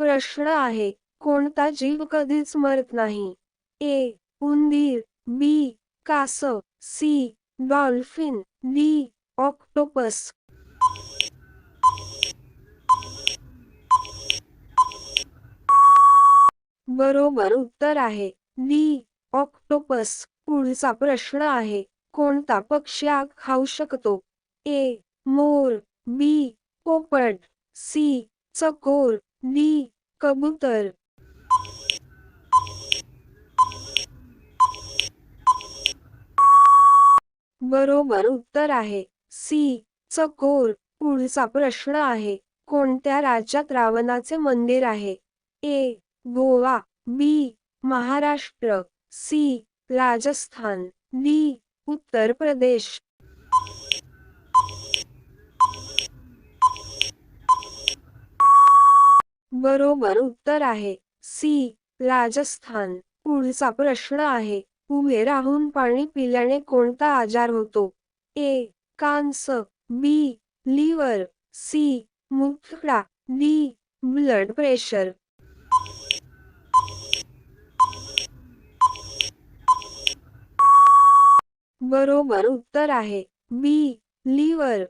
प्रश्न आहे कोणता जीव कधीच मरत नाही? ए. उंदीर बी. कासव सी. Dolphin D. ऑक्टोपस. बरोबर उत्तर आहे डी. ऑक्टोपस. पुढचा प्रश्न आहे कोणता पक्षी आग खाऊ शकतो? ए. मोर बी. पोपट सी. चकोर. डी कबूतर बरोबर उत्तर आहे. सी चकोर पुढचा प्रश्न आहे. कोणत्या राज्यात रावणाचे मंदिर आहे? A Goa. B Maharashtra. C Rajasthan. D Uttar Pradesh. बरोबर उत्तर आहे. सी. राजस्थान. पुढचा प्रश्न आहे. उभे राहून पाणी पिल्याने कोणता आजार होतो? A. Cancer. B. Liver. C. मुखडा. D. Blood pressure. बरोबर उत्तर आहे. बी. लिव्हर.